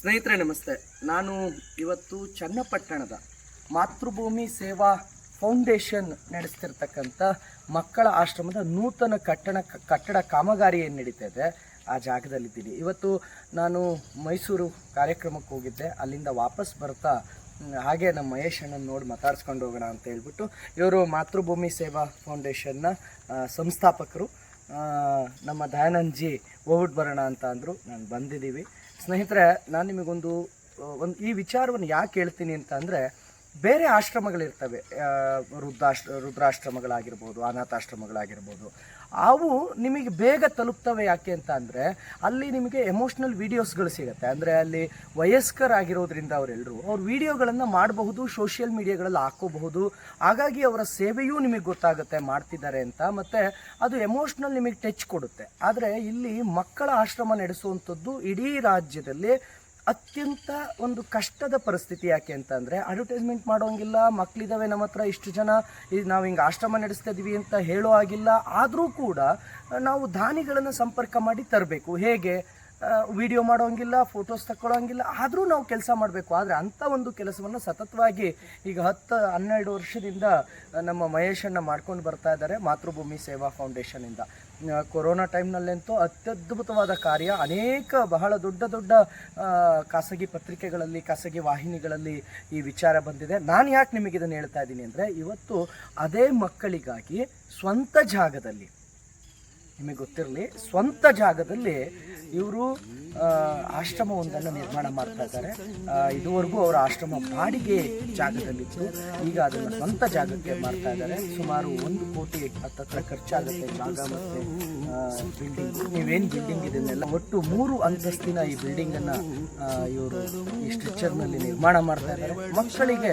ಸ್ನೇಹಿತರೆ, ನಮಸ್ತೆ. ನಾನು ಇವತ್ತು ಚನ್ನಪಟ್ಟಣದ ಮಾತೃಭೂಮಿ ಸೇವಾ ಫೌಂಡೇಶನ್ ನಡೆಸ್ತಿರ್ತಕ್ಕಂಥ ಮಕ್ಕಳ ಆಶ್ರಮದ ನೂತನ ಕಟ್ಟಡ ಕಟ್ಟಡ ಕಾಮಗಾರಿ ಏನು ನಡೀತಾ ಇದೆ, ಆ ಜಾಗದಲ್ಲಿದ್ದೀನಿ. ಇವತ್ತು ನಾನು ಮೈಸೂರು ಕಾರ್ಯಕ್ರಮಕ್ಕೆ ಹೋಗಿದ್ದೆ. ಅಲ್ಲಿಂದ ವಾಪಸ್ ಬರ್ತಾ ಹಾಗೆ ನಮ್ಮ ಮಹೇಶ್ ಅಣ್ಣನ ನೋಡಿ ಮಾತಾಡ್ಸ್ಕೊಂಡು ಹೋಗೋಣ ಅಂತ ಹೇಳ್ಬಿಟ್ಟು, ಇವರು ಮಾತೃಭೂಮಿ ಸೇವಾ ಫೌಂಡೇಶನ್ನ ಸಂಸ್ಥಾಪಕರು. ನಮ್ಮ ದಯಾನಂದ್ ಜಿ ಹೋಗ್ಬಿಟ್ಟು ಬರೋಣ ಅಂತ ಅಂದರು. ನಾನು ಬಂದಿದ್ದೀವಿ. ಸ್ನೇಹಿತರೆ ನಾನು ನಿಮಗೊಂದು ಒಂದು ಈ ವಿಚಾರವನ್ನು ಯಾಕೆ ಹೇಳ್ತೀನಿ ಅಂತ ಅಂದರೆ ಬೇರೆ ಆಶ್ರಮಗಳಿರ್ತವೆ ವೃದ್ಧಾಶ್ರ ರುದ್ರಾಶ್ರಮಗಳಾಗಿರ್ಬೋದು ಅನಾಥಾಶ್ರಮಗಳಾಗಿರ್ಬೋದು. ಅವು ನಿಮಗೆ ಬೇಗ ತಲುಪ್ತವೆ ಯಾಕೆ ಅಂತ ಅಂದರೆ, ಅಲ್ಲಿ ನಿಮಗೆ ಎಮೋಷ್ನಲ್ ವೀಡಿಯೋಸ್ಗಳು ಸಿಗುತ್ತೆ. ಅಂದರೆ ಅಲ್ಲಿ ವಯಸ್ಕರಾಗಿರೋದ್ರಿಂದ ಅವರೆಲ್ಲರೂ ಅವ್ರ ವೀಡಿಯೋಗಳನ್ನು ಮಾಡಬಹುದು, ಸೋಷಿಯಲ್ ಮೀಡಿಯಾಗಳಲ್ಲಿ ಹಾಕೋಬಹುದು. ಹಾಗಾಗಿ ಅವರ ಸೇವೆಯೂ ನಿಮಗೆ ಗೊತ್ತಾಗುತ್ತೆ ಮಾಡ್ತಿದ್ದಾರೆ ಅಂತ. ಮತ್ತು ಅದು ಎಮೋಷ್ನಲ್ ನಿಮಗೆ ಟಚ್ ಕೊಡುತ್ತೆ. ಆದರೆ ಇಲ್ಲಿ ಮಕ್ಕಳ ಆಶ್ರಮ ನಡೆಸುವಂಥದ್ದು ಇಡೀ ರಾಜ್ಯದಲ್ಲಿ ಅತ್ಯಂತ ಒಂದು ಕಷ್ಟದ ಪರಿಸ್ಥಿತಿ ಯಾಕೆ ಅಂತಂದರೆ ಅಡ್ವರ್ಟೈಸ್ಮೆಂಟ್ ಮಾಡೋಂಗಿಲ್ಲ ಮಕ್ಕಳಿದ್ದಾವೆ ನಮ್ಮ ಹತ್ರ ಇಷ್ಟು ಜನ ನಾವು ಹಿಂಗೆ ಆಶ್ರಮ ನಡೆಸ್ತಾ ಇದೀವಿ ಅಂತ ಹೇಳೋ ಆಗಿಲ್ಲ ಆದರೂ ಕೂಡ, ನಾವು ದಾನಿಗಳನ್ನು ಸಂಪರ್ಕ ಮಾಡಿ ತರಬೇಕು. ಹೇಗೆ? ವಿಡಿಯೋ ಮಾಡೋಂಗಿಲ್ಲ ಫೋಟೋಸ್ ತಕ್ಕೊಳ್ಳೋಂಗಿಲ್ಲ ಆದರೂ ನಾವು ಕೆಲಸ ಮಾಡಬೇಕು. ಆದರೆ ಅಂಥ ಒಂದು ಕೆಲಸವನ್ನು ಸತತವಾಗಿ ಈಗ ಹತ್ತು, ಹನ್ನೆರಡು ವರ್ಷದಿಂದ ನಮ್ಮ ಮಹೇಶನ್ನು ಮಾಡ್ಕೊಂಡು ಬರ್ತಾ ಇದ್ದಾರೆ ಮಾತೃಭೂಮಿ ಸೇವಾ ಫೌಂಡೇಶನಿಂದ ಕೊರೋನಾ ಟೈಮ್ನಲ್ಲಂತೂ ಅತ್ಯದ್ಭುತವಾದ ಕಾರ್ಯ. ಅನೇಕ ಬಹಳ ದೊಡ್ಡ ದೊಡ್ಡ ಖಾಸಗಿ ಪತ್ರಿಕೆಗಳಲ್ಲಿ, ಖಾಸಗಿ ವಾಹಿನಿಗಳಲ್ಲಿ ಈ ವಿಚಾರ ಬಂದಿದೆ. ನಾನು ಯಾಕೆ ನಿಮಗೆ ಇದನ್ನು ಹೇಳ್ತಾ ಇದ್ದೀನಿ ಅಂದರೆ, ಇವತ್ತು ಅದೇ ಮಕ್ಕಳಿಗಾಗಿ ಸ್ವಂತ ಜಾಗದಲ್ಲಿ, ನಿಮಗೆ ಗೊತ್ತಿರಲಿ, ಸ್ವಂತ ಜಾಗದಲ್ಲಿ ಇವರು ಆಶ್ರಮವೊಂದನ್ನು ನಿರ್ಮಾಣ ಮಾಡ್ತಾ ಇದ್ದಾರೆ. ಇದುವರೆಗೂ ಅವರ ಆಶ್ರಮ ಬಾಡಿಗೆ ಜಾಗದಲ್ಲಿತ್ತು. ಈಗ ಅದನ್ನು ಸ್ವಂತ ಜಾಗಕ್ಕೆ ಮಾಡ್ತಾ ಇದ್ದಾರೆ. ಸುಮಾರು ಒಂದು ಕೋಟಿ ಹತ್ತತ್ರ ಖರ್ಚಾಗುತ್ತೆ ಜಾಗ ಮತ್ತು ಬಿಲ್ಡಿಂಗ್ ನೀವೇನು ಬಿಲ್ಡಿಂಗ್ ಇದನ್ನೆಲ್ಲ ಒಟ್ಟು ಮೂರು ಅಂತಸ್ತಿನ ಈ ಬಿಲ್ಡಿಂಗನ್ನು ಇವರು ಈ ಸ್ಟ್ರಕ್ಚರ್ನಲ್ಲಿ ನಿರ್ಮಾಣ ಮಾಡ್ತಾ ಇದ್ದಾರೆ. ಮಕ್ಕಳಿಗೆ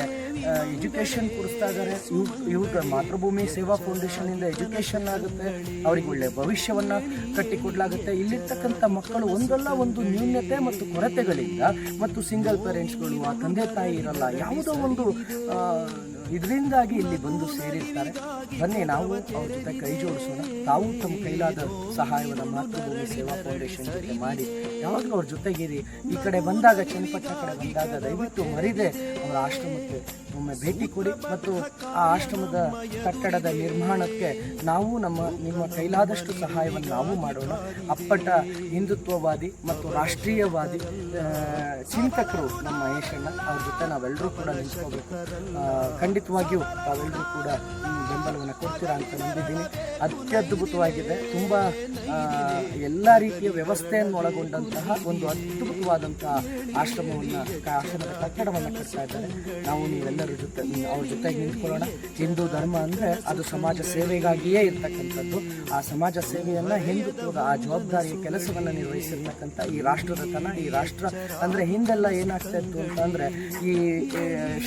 ಎಜುಕೇಷನ್ ಕೊಡಿಸ್ತಾ ಇದ್ದಾರೆ. ಇವ್, ಇವ್ರ ಮಾತೃಭೂಮಿ ಸೇವಾ ಫೌಂಡೇಶನಿಂದ ಎಜುಕೇಷನ್ ಆಗುತ್ತೆ. ಅವರಿಗೆ ಒಳ್ಳೆಯ ಭವಿಷ್ಯವನ್ನು ಕಟ್ಟಿಕೊಡ್ಲಾಗುತ್ತೆ. ಇಲ್ಲಿರ್ತಕ್ಕಂಥ ಮಕ್ಕಳು ಒಂದಲ್ಲ ಒಂದು ನ್ಯೂನ್ಯತೆ ಮತ್ತು ಕೊರತೆಗಳಿಂದ ಮತ್ತು ಸಿಂಗಲ್ ಪೇರೆಂಟ್ಸ್ಗಳು ಆ ತಂದೆ ತಾಯಿ ಇರಲ್ಲ, ಯಾವುದೋ ಒಂದು ಇದರಿಂದಾಗಿ ಇಲ್ಲಿ ಬಂದು ಸೇರಿರ್ತಾರೆ. ಬನ್ನಿ ನಾವು ಅವ್ರ ಜೊತೆ ಕೈ ಜೋಡಿಸೋಣ. ತಾವು ತಮ್ಮ ಕೈಲಾದ ಸಹಾಯವನ್ನು ಮಾತೃಭೂಮಿ ಸೇವಾ ಫೌಂಡೇಶನ್ ಜೊತೆ ಮಾಡಿ, ಯಾವಾಗಲೂ ಅವ್ರ ಜೊತೆಗಿರಿ. ಈ ಕಡೆ ಬಂದಾಗ, ಚನ್ನಪಟ್ಟಣ ಕಡೆ ಬಂದಾಗ ದಯವಿಟ್ಟು ಮರಿದೆ. ಆಶ್ರಮಕ್ಕೆ ಒಮ್ಮೆ ಭೇಟಿ ಕೊಡಿ ಮತ್ತು ಆ ಆಶ್ರಮದ ಕಟ್ಟಡದ ನಿರ್ಮಾಣಕ್ಕೆ ನಾವು ನಮ್ಮ, ನಿಮ್ಮ ಕೈಲಾದಷ್ಟು ಸಹಾಯವನ್ನು ನಾವು ಮಾಡೋಣ. ಅಪ್ಪಟ ಹಿಂದುತ್ವವಾದಿ ಮತ್ತು ರಾಷ್ಟ್ರೀಯವಾದಿ ಚಿಂತಕರು ನಮ್ಮ ಮಹೇಶಣ್ಣ ಅವ್ರ ಜೊತೆ ನಾವೆಲ್ಲರೂ ಕೂಡ ನಿಂತ್ಕೋಬೇಕು. ಖಂಡಿತವಾಗಿಯೂ ತಾವೆಲ್ಲರೂ ಕೂಡ ಈ ಬೆಂಬಲವನ್ನು ಕೊಡ್ತೀರಾ ಅಂತ ನಂಬಿದ್ದೀನಿ. ಅತ್ಯದ್ಭುತವಾಗಿದೆ. ತುಂಬ ಎಲ್ಲ ರೀತಿಯ ವ್ಯವಸ್ಥೆಯನ್ನು ಒಳಗೊಂಡಂತಹ ಒಂದು ಅದ್ಭುತವಾದಂತಹ ಆಶ್ರಮವನ್ನು ಆಶ್ರಮದ ಕಟ್ಟಡವನ್ನು ಕಟ್ತಾ ಇದ್ದಾರೆ. ನಾವು ನೀವೆಲ್ಲರ ಜೊತೆ ಅವ್ರ ಜೊತೆಗೆ ನಿಂತ್ಕೊಳ್ಳೋಣ. ಹಿಂದೂ ಧರ್ಮ ಅಂದರೆ ಅದು ಸಮಾಜ ಸೇವೆಗಾಗಿಯೇ ಇರ್ತಕ್ಕಂಥದ್ದು. ಆ ಸಮಾಜ ಸೇವೆಯನ್ನು ಹಿಂದುತ್ವದ ಆ ಜವಾಬ್ದಾರಿಯ ಕೆಲಸವನ್ನು ನಿರ್ವಹಿಸಿರ್ತಕ್ಕಂಥ ಈ ರಾಷ್ಟ್ರದ ತನ, ಈ ರಾಷ್ಟ್ರ ಅಂದರೆ ಹಿಂದೆಲ್ಲ ಏನಾಗ್ತಾ ಇತ್ತು ಅಂತಂದರೆ ಈ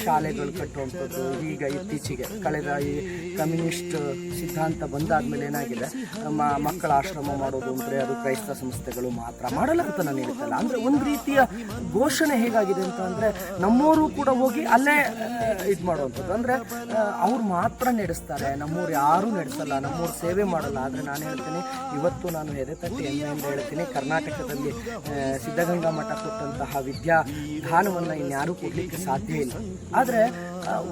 ಶಾಲೆಗಳು ಕಟ್ಟುವಂಥದ್ದು. ಈಗ ಇತ್ತೀಚೆಗೆ ಕಳೆದ ಈ ಕಮ್ಯುನಿಸ್ಟ್ ಸಿದ್ಧಾಂತ ಬಂದಾದ್ಮೇಲೆ ಏನಾಗಿದೆ? ನಮ್ಮ ಮಕ್ಕಳ ಆಶ್ರಮ ಮಾಡೋದು ಅಂದರೆ ಅದು ಕ್ರೈಸ್ತ ಸಂಸ್ಥೆಗಳು ಮಾತ್ರ ಮಾಡಲ್ಲ ಅಂತ ನಾನು ಹೇಳ್ತಲ್ಲ ಅಂದರೆ ಒಂದು ರೀತಿಯ ಘೋಷಣೆ ಹೇಗಾಗಿದೆ ಅಂತ ಅಂದರೆ ನಮ್ಮವರು ಕೂಡ ಅಲ್ಲೇ ಇದು ಮಾಡುವಂಥದ್ದು. ಅಂದರೆ ಅವ್ರು ಮಾತ್ರ ನಡೆಸ್ತಾರೆ. ನಮ್ಮೂರು ಯಾರೂ ನಡೆಸಲ್ಲ. ನಮ್ಮೂರು ಸೇವೆ ಮಾಡಲ್ಲ. ಆದರೆ ನಾನು ಹೇಳ್ತೀನಿ, ಇವತ್ತು ನಾನು ಎದೆ ತಟ್ಟಿ ಹೆಮ್ಮೆಯಿಂದ ಹೇಳ್ತೀನಿ, ಕರ್ನಾಟಕದಲ್ಲಿ ಸಿದ್ಧಗಂಗಾ ಮಠ ಕೊಟ್ಟಂತಹ ವಿದ್ಯಾ ವಿಧಾನವನ್ನು ಇನ್ಯಾರೂ ಕೊಡಲಿಕ್ಕೆ ಸಾಧ್ಯ ಇಲ್ಲ. ಆದರೆ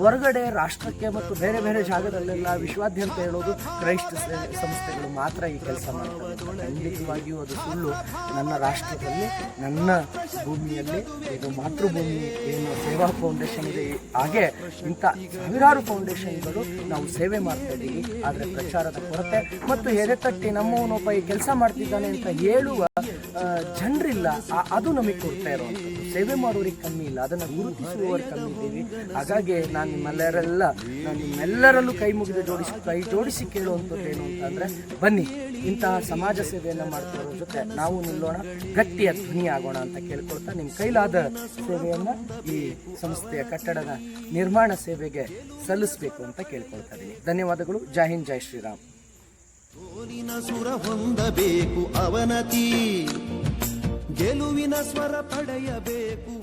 ಹೊರಗಡೆ ರಾಷ್ಟ್ರಕ್ಕೆ ಮತ್ತು ಬೇರೆ ಬೇರೆ ಜಾಗದಲ್ಲೆಲ್ಲ ವಿಶ್ವಾದ್ಯಂತ ಹೇಳೋದು ಕ್ರೈಸ್ತ ಸಂಸ್ಥೆಗಳು ಮಾತ್ರ ಈ ಕೆಲಸ ಮಾಡ್ತಾರೆ. ಖಂಡಿತವಾಗಿಯೂ ಅದು ಸುಳ್ಳು. ನನ್ನ ರಾಷ್ಟ್ರದಲ್ಲಿ, ನನ್ನ ಭೂಮಿಯಲ್ಲಿ, ಇದು ಮಾತೃಭೂಮಿ ಏನು ಸೇವಾ ಫೌಂಡೇಶನ್ ಇದೆ ಹಾಗೆ ಇಂಥ ಸಾವಿರಾರು ಫೌಂಡೇಶನ್ಗಳು ನಾವು ಸೇವೆ ಮಾಡ್ತಾ ಇದ್ದೀವಿ. ಆದರೆ ಪ್ರಚಾರದ ಕೊರತೆ ಮತ್ತು ಎದೆತಟ್ಟಿ ನಮ್ಮವನೊಬ್ಬ ಈ ಕೆಲಸ ಮಾಡ್ತಿದ್ದಾನೆ ಅಂತ ಹೇಳುವ ಜನರಿಲ್ಲ. ಅದು ನಮಗೆ ಕೊಡ್ತಾ ಇರುವಂಥದ್ದು. ಸೇವೆ ಮಾಡೋರಿಗೆ ಕಮ್ಮಿ ಇಲ್ಲ, ಅದನ್ನು ಗುರುತಿಸುವವರು ಕಮ್ಮಿ ಇದ್ದೀವಿ. ಹಾಗಾಗಿ ನಾನು ನಿಮ್ಮೆಲ್ಲರೆಲ್ಲ, ನಾನು ನಿಮ್ಮೆಲ್ಲರಲ್ಲೂ ಕೈ ಮುಗಿದು ಜೋಡಿಸಿ, ಕೈ ಜೋಡಿಸಿ ಕೇಳುವಂಥದ್ದು ಏನು ಅಂತಂದರೆ ಬನ್ನಿ, ಇಂತಹ ಸಮಾಜ ಸೇವೆಯನ್ನು ಮಾಡ್ತಿರೋ ಜೊತೆ ನಾವು ನಿಲ್ಲೋಣ, ಗಟ್ಟಿಯ ಧ್ವನಿ ಆಗೋಣ ಅಂತ ಕೇಳ್ಕೊಳ್ತಾ ನಿಮ್ಮ ಕೈಲಾದ ಸೇವೆಯನ್ನು ಈ ಸಂಸ್ಥೆಯ ಕಟ್ಟಡದ ನಿರ್ಮಾಣ ಸೇವೆಗೆ ಸಲ್ಲಿಸಬೇಕು ಅಂತ ಕೇಳ್ಕೊಳ್ತಾ ಇದ್ದೀನಿ ಧನ್ಯವಾದಗಳು. ಜೈ ಹಿಂದ್, ಜೈ ಶ್ರೀರಾಮ್. ಸುರ ಹೊಂದಬೇಕು ಅವನತಿ. ಗೆಲುವಿನ ಸ್ವರ ಪಡೆಯಬೇಕು